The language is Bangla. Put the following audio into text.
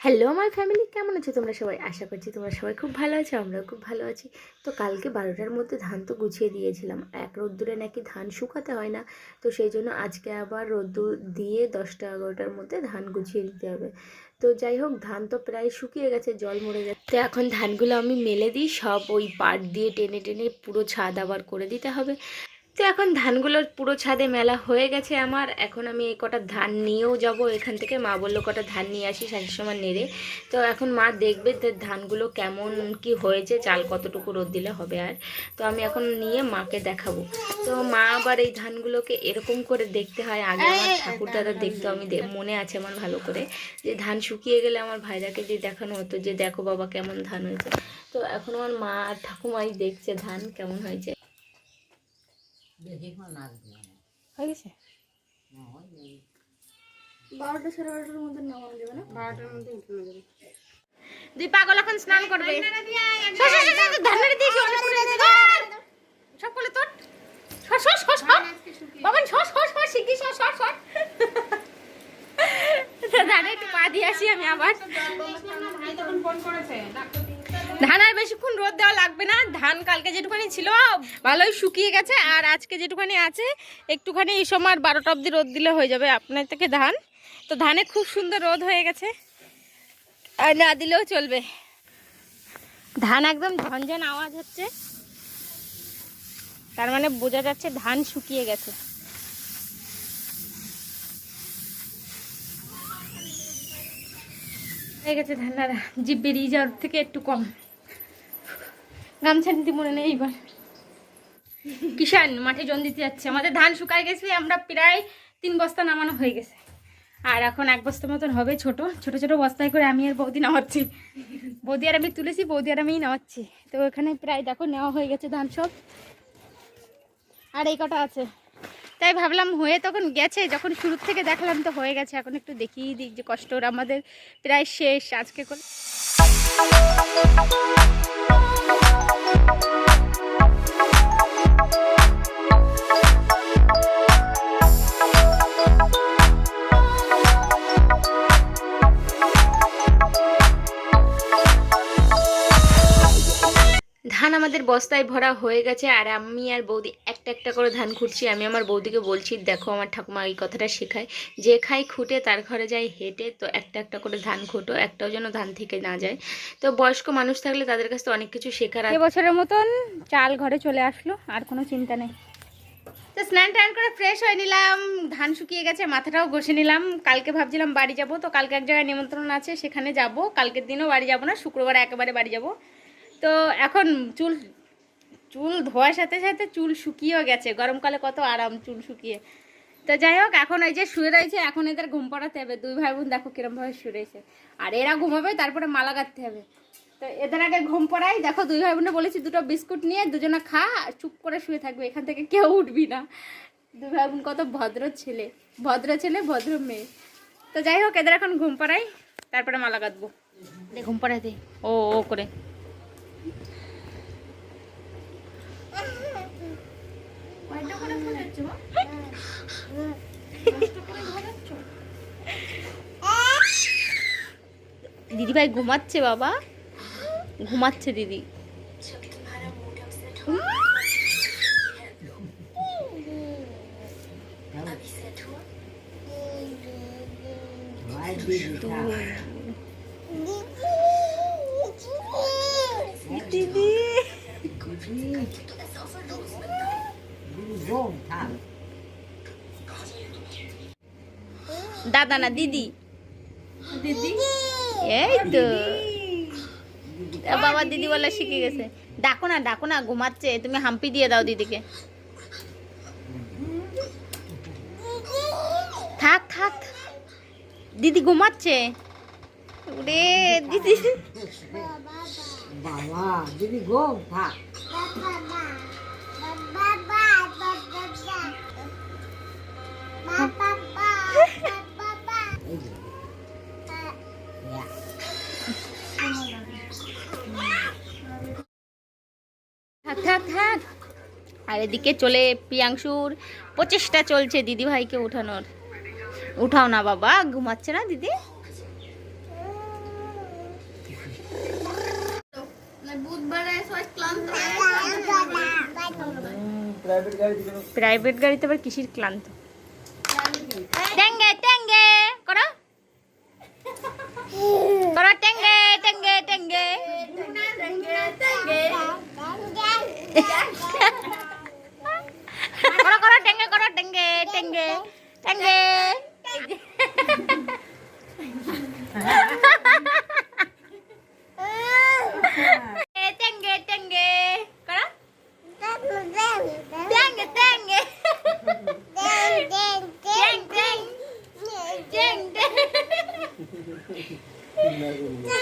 হ্যালো আমার ফ্যামিলি কেমন আছো তোমরা সবাই? আশা করছি তোমরা সবাই খুব ভালো আছো, আমরাও খুব ভালো আছি। তো কালকে বারোটার মধ্যে ধান তো গুছিয়ে দিয়েছিলাম। এক রোদ্দুরে নাকি ধান শুকাতে হয় না। তো সেই জন্য আজকে আবার রোদ্দুর দিয়ে দশটা এগারোটার মধ্যে ধান গুছিয়ে দিতে হবে। তো যাই হোক, ধান তো প্রায় শুকিয়ে গেছে, জল মরে গেছে। তো এখন ধানগুলো আমি মেলে দিই, সব ওই পাট দিয়ে টেনে টেনে পুরো ছাদ আবার করে দিতে হবে। তো এখন ধানগুলোর পুরো ছাদে মেলা হয়ে গেছে আমার। এখন আমি এই কটা ধান নিয়েও যাব। এখান থেকে মা বলল কটা ধান নিয়ে আসি শাশুর সময় নেড়ে। তো এখন মা দেখবে যে ধানগুলো কেমন কি হয়েছে। চাল কতটুকু রোদ দিলে হবে আর। তো আমি এখন নিয়ে মাকে দেখাবো। তো মা আবার এই ধানগুলোকে এরকম করে দেখতে হয়। আগে আমার ঠাকুর দাদা দেখতো আমি মনে আছে আমার ভালো করে। যে ধান শুকিয়ে গেলে আমার ভাইরাকে যে দেখানো হতো যে দেখো বাবা কেমন ধান হয়েছে। তো এখন আমার মা আর ঠাকুমাই দেখছে ধান কেমন হয়েছে। হয়ে গেছে বারোটা সাড়ে বারোটার মধ্যে নামানো যাবে না? বারোটার মধ্যে উঠানো যাবে। দুই পাগল এখন স্নান করবে। করে। সব করলে তোর। সর। বাবান, একটু পা দিয়ে আসি আমি আবার। ভাই তখন ফোন করেছে ডাক্তার ধান আর বেশিক্ষণ রোদ দেওয়া লাগবে না। ধান কালকে যেটুখানি ছিল, ভালোই শুকিয়ে গেছে। আর আজকে যেটুখানি আছে, একটুখানি এই সময় আর বারোটা অবধি রোদ দিলে হয়ে যাবে আপনার থেকে ধান। তো ধানে খুব সুন্দর রোদ হয়ে গেছে। আর না দিলেও চলবে। ধান একদম ঝনঝন আওয়াজ হচ্ছে। তার মানে বোঝা যাচ্ছে ধান শুকিয়ে গেছে। হয়ে গেছে ধানারা জিপ বেরিয়ে যাওয়ার থেকে একটু কম। গামছা নিতে মনে নেই এইবার। কিষান মাঠে জন দিতে যাচ্ছে। আমাদের ধান শুকায় গেছে, আমরা প্রায় তিন বস্তা নামানো হয়ে গেছে। আর এখন এক বস্তা মতন হবে ছোট। ছোট ছোট বস্তায় করে আমি আর বৌদি নামাচ্ছি। বৌদি আর আমি তুলেছি, বৌদি আর আমিই নামাচ্ছি। তো এখানে প্রায় দেখো নেওয়া হয়ে গেছে ধান সব। আর এই কটা আছে। তাই ভাবলাম হয়ে তখন গেছে, যখন শুরুর থেকে দেখলাম তো হয়ে গেছে। এখন একটু দেখিয়ে দিই যে কষ্ট আমাদের প্রায় শেষ আজকে করে। Thank ধান আমাদের বস্তায় ভরা হয়ে গেছে আর আমি আর বৌদি একটা একটা করে ধান খুঁটছি আমি আমার বৌদিকে বলছি দেখো আমার ঠাকুমা এই কথাটা শেখায়। যে খাই খুঁটে তার ঘরে যায় হেঁটে। তো একটা একটা করে ধান খুঁটো একটাও যেন ধান থেকে না যায়। তো বয়স্ক মানুষ থাকলে তাদের কাছে তো অনেক কিছু শেখার আছে বছরের মতন চাল ঘরে চলে আসলো আর কোনো চিন্তা নেই। তো স্নান টান করে ফ্রেশ হয়ে নিলাম ধান শুকিয়ে গেছে মাথাটাও ঘষে নিলাম। কালকে ভাবছিলাম বাড়ি যাব তো কালকে এক জায়গায় নিমন্ত্রণ আছে সেখানে যাব। কালকের দিনও বাড়ি যাব না শুক্রবার একেবারে বাড়ি যাব। তো এখন চুল চুল ধোয়ার সাথে সাথে চুল শুকিয়েও গেছে। গরমকালে কত আরাম চুল শুকিয়ে। তো যাই হোক এখন এই যে শুয়ে রয়েছে এখন এদের ঘুম পড়াতে হবে। দুই ভাই বোন দেখো কিরমভাবে শুয়ে রয়েছে। আর এরা ঘুমাবে তারপরে মালা গাঁথতে হবে। তো এদের আগে ঘুম পড়াই। দেখো দুই ভাই বোনে বলেছি দুটো বিস্কুট নিয়ে দুজনে খা আর চুপ করে শুয়ে থাকবে। এখান থেকে কেউ উঠবি না। দুই ভাই বোন কত ভদ্র ছেলে। ভদ্র ছেলে ভদ্র মেয়ে। তো যাই হোক এদের এখন ঘুম পাড়াই তারপরে মালা গাঁথবো। ঘুম পাড়াই দে। ও ও করে। দিদি ভাই ঘুমাচ্ছে বাবা। ঘুমাচ্ছে দিদি। দিদি। দাদা না দিদি? দিদি? এই তো। তা বাবা দিদি বলে শিখে গেছে। ডাকো না ডাকো না ঘুমাচ্ছে। তুমি হাম্পি দিয়ে দাও দিদিকে। থাক থাক। দিদি ঘুমাচ্ছে। ওরে দিদি। বাবা দিদি ঘুম থাক। আর এদিকে চলে প্রিয়াংশুর প্রচেষ্টা চলছে দিদি ভাইকে উঠানোর উঠাও না বাবা ঘুমাচ্ছে না দিদি হয়ে প্রাইভেট গাড়িতে আবার কিসির ক্লান্ত ghê Căng ghê Căng ghê căng ghê Có đó. Căng ghê căng ghê Căng ghê Căng ghê Căng ghê Căng ghê